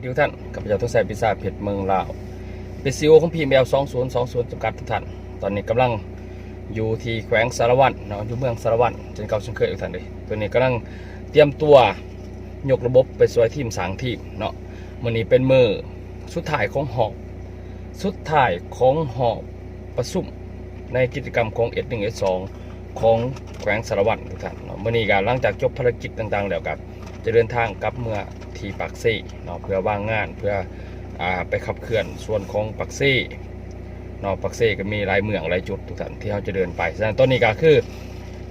ดีทุกท่านกับพระเจ้าทศแสบพิซซ่าเผ็ดเมืองลาว เป็นซีโอของพีเมล2020จำกัดทุกท่าน ตอนนี้กำลังอยู่ที่แขวงสารวัตรเนาะอยู่เมืองสารวัตรจนเก่าเช่นเคยทุกท่านเลยตัวนี้กำลังเตรียมตัวยกระบบไปสวยทีมสางทีมเนาะมื้อนี้เป็นมือสุดท้ายของหอบสุดท้ายของหอบประสุมในกิจกรรมของ S1 S2 ของแขวงสารวัตรทุกท่านเนาะมื้อนี้ก็หลังจากจบภารกิจต่างๆ แล้วกับจะเดินทางกลับเมื่อที่ปักซี่เนาะเพื่อว่างงานเพื่ออาไปขับเคลื่อนส่วนของปักซี่เนาะปักซี่ก็มีหลายเมืองหลายจุดทุกท่านที่เราจะเดินไปฉะนั้นตอนนี้ก็คือ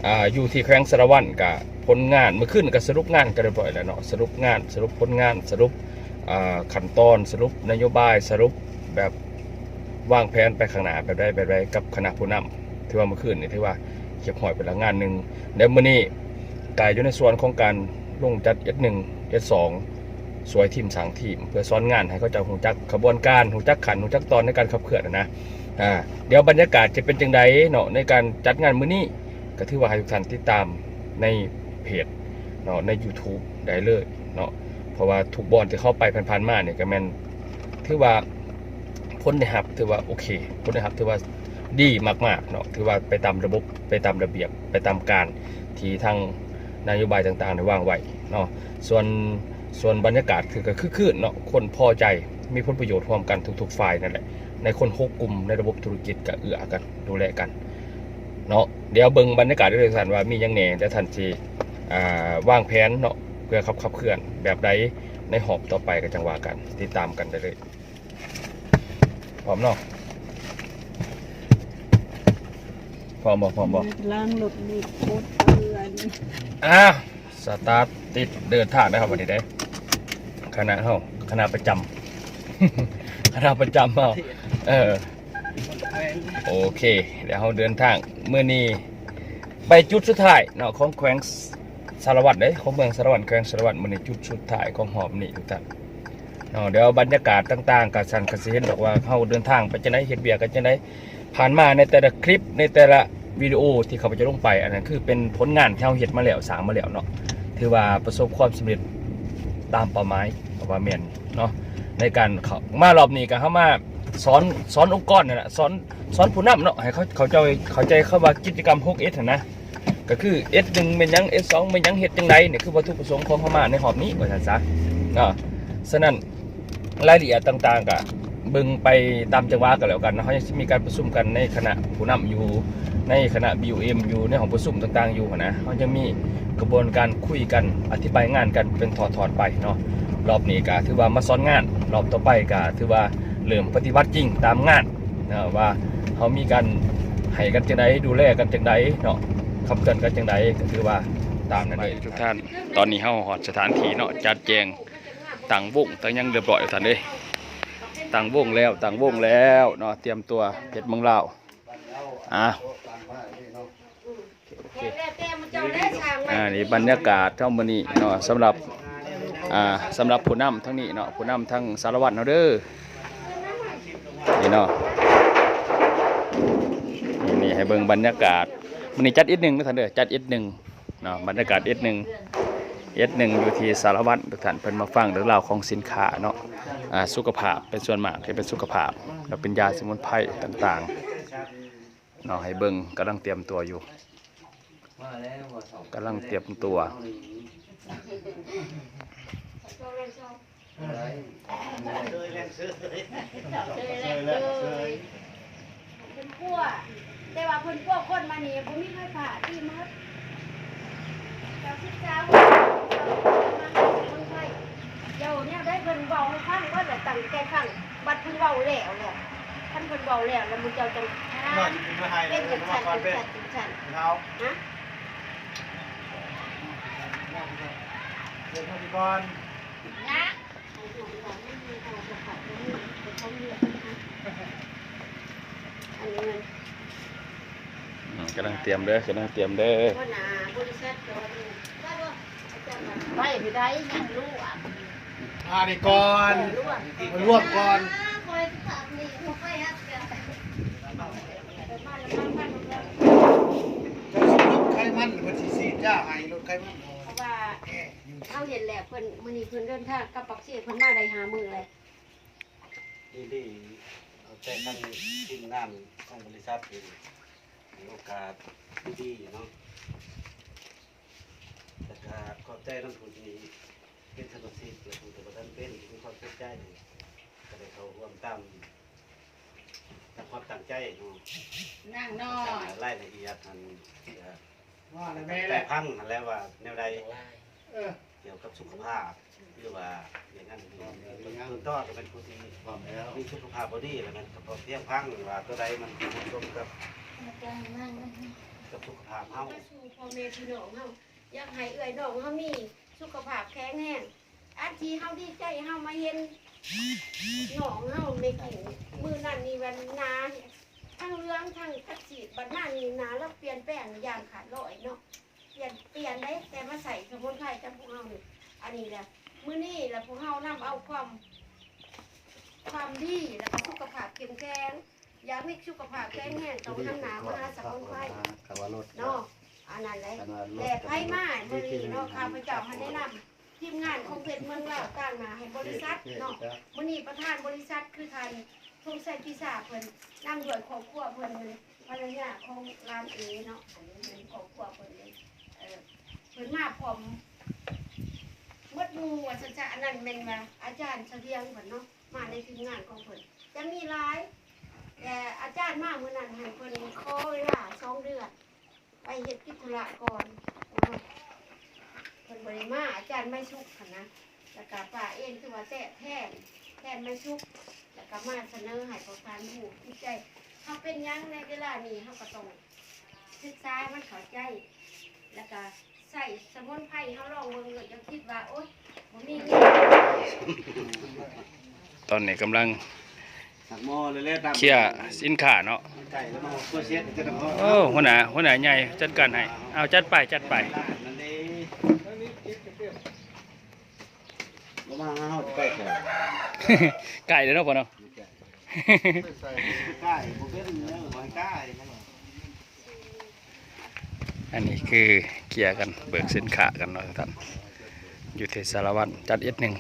อ่าอยู่ที่แขวงสารวัตรกับผลงานเมื่อคืนก็สรุปงานกันเรียบร้อยแล้วเนาะสรุปงานสรุปผลงานสรุปขั้นตอนสรุปนโยบายสรุปแบบวางแผนไปข้างหน้าแบบใดแบบใดกับคณะผู้นำที่ว่าเมื่อคืนนี่ที่ว่า เก็บหอยไปแล้วงานหนึ่งเดี๋ยวมื้อนี้กายอยู่ในส่วนของการลงจัด S1 S2 สองสวยทีมสางทีม เพื่อซ้อนงานให้เขาจะหูจักขบวนการหูจักขันหูจักตอนในการขับเคลื่อนนะนะอ่าเดี๋ยวบรรยากาศจะเป็นจังไดเนาะในการจัดงานมื้อนี้ก็ถือว่าให้ทุกท่านติดตามในเพจเนาะใน YouTube ได้เลยเนาะเพราะว่าทุกบอลที่เข้าไปผ่านๆมาเนี่ยก็แม่นถือว่าพ้นนะครับถือว่าโอเคพ้นนะครับถือว่า ดีมากๆเนาะถือว่าไปตามระบบไปตามระเบียบไปตามการที่ทางนโยบายต่างๆในวางไว้เนาะส่วนส่วนบรรยากาศคือก็คือคืนเนาะคนพอใจมีผลประโยชน์ร่วมกันทุกๆฝ่ายนั่นแหละในคนหกกลุ่มในระบบธุรกิจก็เอื้อกันดูแลกันเนาะเดี๋ยวเบิ่งบรรยากาศด้วยกันว่ามียังแหน่แต่ทันทีอ่างแผนเนาะเพื่อขับขับเคลื่อนแบบใดในหอบต่อไปก็จังหว่ากันติดตามกันได้เลยพร้อมเนาะพ ร้อมบอกพร้อมบอกล้างรถนี่โคตรเตือนอะสตาร์ทติดเดินทางนะครับวันนี้ได้คณะเฮาคณะประจำ คณะประจำเฮาเออโอเค เดี๋ยวเราเดินทางเมื่อนี้ไปจุดสุดท้ายเนาะของแขวงสารวัตรเด้ของเมืองสารวัตรแขวงสารวัตรมื่อนี้จุดสุดท้ายของหอบนี่ทุกท่านเนาะเดี๋ยวบรรยากาศต่างๆกับสันกสิเห็นบอกว่าเขาเดินทางไปจะไหนเฮ็ดเบียกกันจะไหนผ่านมาในแต่ละคลิปในแต่ละ วิดีโอที่เขาไปจะลงไป อันนั้นคือเป็นผลงานที่เราเห็ดมาแล้วสร้างมาแล้วเนาะถือว่าประสบความสำเร็จตามเป้าหมายว่าแมนเนาะในการเขามารอบนี้ก็เข้ามาสอนสอนองค์กรนั่แหละสอนสอนผู้นำเนาะให้เขาเขาใจเขาใจเข้าว่ากิจกรรม 6S น่ะนะก็คือ S1 เป็นยัง S2 เป็นยังเฮ็ดจังไดเนี่ยคือวัตถุประสงค์ของเขามาในหอบนี้ว่าซั่นซะเนาะฉะนั้นรายละเอียดต่างๆก็ เบิ่งไปตามจังหวะกันแล้วกันเนะเขาจะมีการประชุมกันในคณะผู้นำอยู่ในคณะ BUM อยู่ในห้องประชุมต่างๆอยู่นะเขาจะมีกระบวนการคุยกันอธิบายงานกันเป็นถอดๆไปเนาะรอบนี้ก็ถือว่ามาซ้อนงาน รอบต่อไปก็ถือว่าเริ่มปฏิบัติจริงตามงานนะว่าเขามีการให้กันจังไดดูแลกันจังไดเนาะคำเตือนกันจังไดก็ถือว่าตามนั้นเลยทุกท่าน ตอนนี้เฮาฮอดสถานที่เนาะจัดแจงตั้งวงตั้งยังเรียบร้อยแล้วท่านเด้ ตั้งวงแล้วตั้งวงแล้วเนาะเตรียมตัวเฮ็ดเมืองลาวอะอ่านี่บรรยากาศเท่ามื้อนี้เนาะสำหรับอ่าสำหรับผู้นำทั้งนี้เนาะผู้นำทั้งสารวัตรเนาะเด้อนี่เนาะนี่นี่ให้เบิ่งบรรยากาศมื้อนี้จัดอีกหนึ่งนะท่านเด้อจัดอีกหนึ่งเนาะบรรยากาศอีกหนึ่ง เอสหนึ่งอยู่ที่สารวัตรทุกท่านเพิ่นมาฟังเรื่องราวของสินค้าเนาะอ่าสุขภาพเป็นส่วนมากที่เป็นสุขภาพแล้วเป็นยาสมุนไพรต่างๆเนาะให้เบิ่งกำลังเตรียมตัวอยู่กำลังเตรียมตัวเพิ่นกลัวแต่ว่าเพิ่นกลัวคนมานี่บ่มีใครผ่าที่หมดเจ้าสิเจ้า เดี๋ยวเนี่ยได้เพิ่นเว้าให้ฟังว่าแต่ตั้งใจฟังบัดเพิ่นเว้าแล้วแหละท่านเพิ่นเว้าแล้วแล้วมึงเจ้าจังนอนกินมาไทยเป็นเลจังมาซั่นเป็นนซั่นเป็นซั่นเท้าฮะเดินเปก่อนนะอักำลังเตรียมเด้อกำลังเตรียมเด้อ ก็นาบริษัทก็ดูได้บ่ ไปไปได้ยังรู้อะอ่าดีก่อนมารวบก่อนคอยถามนี่บ่ค่อยฮักกันมาแล้วมาแล้วมาแล้วจะสิรถไขมันหรือว่าสิสีดยาให้รถไขมันเพราะว่าเขาเห็นแล้วเพิ่นมื้อนี้เพิ่นเดินทางกับปักเสียเพิ่นมาได้หามือเลยดีดีเอาใจทั้งทีมงานทั้งบริษัทดีมีโอกาสดีๆเนาะแต่ก็ ขอบใจน้ำผู้ที่เป็นสมาชิกและผู้ที่บ่ทันเป็นที่มีความสนใจก็ได้เข้าร่วมตามตามความตั้งใจเนาะนั่งนอตามนรายละเอียดอันที่ว่าว่าอะไรแต่แม่แหแต่ละพังนั่นแหล้วว่าแนวใดเออเกี่ยวกับสุขภาพหรือว่าอย่างนั้นอย่างนี้ต้นต้อก็เป็นผู้ที่ความแล้วมีสุขภาพบดีแล้วมันก็พอเพียงพังว่าตัวใดมันเหมาะสมกับกับสุขภาพเฮา มาสู่พ่อแม่พี่น้องเฮา อยากให้เอื้อยน้องเฮามีสุขภาพแข็งแรงอาทีเฮาดีใจเฮามาเห็นน้องเฮาไม่กินมื้อนั้นนี่วันนาทั้งเรื่องทั้งกระสีบัดหน้านี่นาแล้วเปลี่ยนแปลงอย่างขาดลอยเนาะเปลี่ยนเปลี่ยนได้แต่มาใส่สมุนไพรกับพวกเฮานี่อันนี้แหละมื้อนี้แหละพวกเฮานำเอาความ ความดีแล้วก็สุขภาพเข้มแข็งอยากมีสุขภาพแข็งแรงต้องทำหนามาหาสมุนไพรคำว่ารถเนาะ อันนั้นเลยแต่ไพ่มามื้อนี้เนาะข้าพเจ้ามาแนะนำทีมงานของเพชรเมืองลาวต่างหน้าให้บริษัทเนาะมื้อนี้ประธานบริษัทคือท่านทงชัยพิศาเพิ่นนำด้วยครอบครัวเพิ่นภรรยาของร้านเอเนาะอันนี้เป็นครอบครัวเพิ่นเลยเออเพิ่นมาพร้อมหมดหมู่ว่าซั่นจะอันนั้นแม่นว่าอาจารย์เสถียงเพิ่นเนาะมาในทีมงานของเพิ่นจะมีหลายแต่อาจารย์มาเมื่อนั้นให้เพิ่นขอเวลาสองเดือน ไปเฮ็ดกิจธุระก่อนคนบริมาอาจารย์ไม่ชุกค่ะนะแล้วก็ป้าเอ็นคือว่าแท้แทนแทนไม่ชุกแล้วก็มาเสนอให้ประธานผู้ที่ใจเขาเป็นยังในเวลานี้เขาก็ต้องศึกษามันเข้าใจ แล้วก็ใส่สมุนไพรเขาลองเบิ่งเลยจะคิดว่าโอ๊ยบ่มีเงินตอนนี้กำลัง หักหม้อเลยๆตามเคลียร์สินค้าเนาะไก่แล้วมาเพื่อเช็ดจะได้พอโอ้หัวหน้าหัวหน้าใหญ่จัดการให้เอาจัดไปจัดไปนั่นเองบ่มาหาเฮาจะไปแค่ไก่เลยเนาะพ่อเนาะใกล้บ่เป็นแล้วบ่ให้ใกล้นั่นแหละอันนี้คือเคลียร์กันเบิกสินค้ากันเนาะทุกท่านอยู่ที่สารวัตรจัดเอ็ดหนึ่ง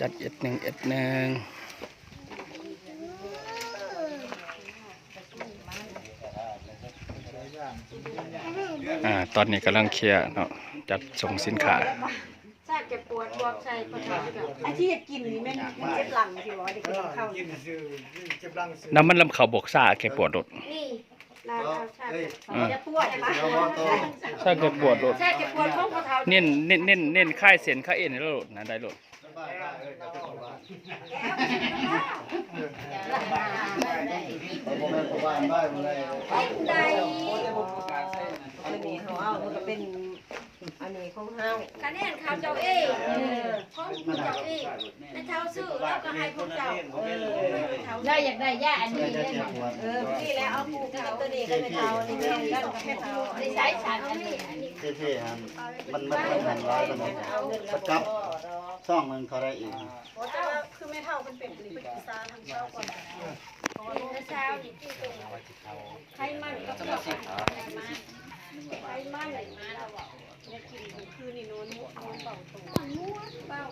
จัดเอ็ดหนึ่งเอ็ดหนึ่ง อ่าตอนนี้กำลังเคลียร์เนาะจัดส่งสินค้าใส่เก็บปวดบวกใส่ประทานกับไอ้ที่จะกินนี่แม่นมันเจ็บหลังที่ว่าได้กินกับข้าวกินซื้อเจ็บรังซื้อน้ำมันลำเขาบกซ่าแค่ปวดรถนี่ร้านเอาใส่อ่าจะปวดใช่ไหมซ่าแค่ปวดรถใช่เก็บปวดของประทานเน้นเน้นเน้นเน้นค่ายเส้นค่ายเอ็นให้รถนะได้รถ ไอ้ใดอันนี้เขาเอามันก็เป็นอันนี้ของเฮาคะแนนข่าวเจ้าเองของผู้เจ้าเองในเท้าซื้อแล้วก็ให้พวกเจ้าเออได้อยากได้ย่าอันนี้เลยเออนี่แล้วเอาปูกับตัวนี้ก็ไม่เท่านี่ไม่กันกับแค่เท่าในสายฉันอันนี้เท่ๆครับมันมันมันหันร้ายมันเอประกับซ่องหนึงเขาได้อีกแต่ว่าคือไม่เท่ามันเป็นเป็นกีซาทางเช้าก่อน เช้านี่ที่ตรมันก็เกี่ยวกับไขมันไขมันไหลมาเราอะคือนี่โน้นโน้นเป่าตัวม้วนเบา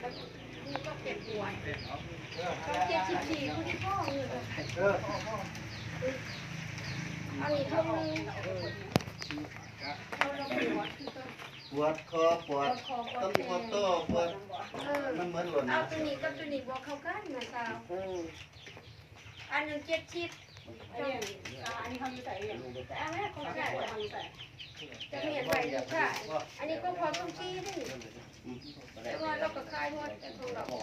แล้วนี่ก็เป็นปวดก็เจ็บสิบสี่คุณพ่อเงินอันนี้ทุ่งนึงปวดคอปวดปวดต้ดนแขปวดโตปวดมันเหมือนหล่นเอาตัวนี้กับตัวนี้บอกเข้ากันนะสาว อันหนึ่งเจ็ดชิปอันนี้อันนี้เขาอยู่ใส่อย่างแต่อันนี้ของใส่จะมีอะไรอยู่ค่ะอันนี้ก็พอต้องชี้นี่แต่ว่าเราก็คลายหมดแต่ของเราก็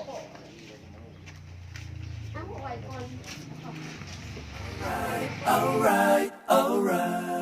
เอาไว้ก่อน alright, alright. Okay.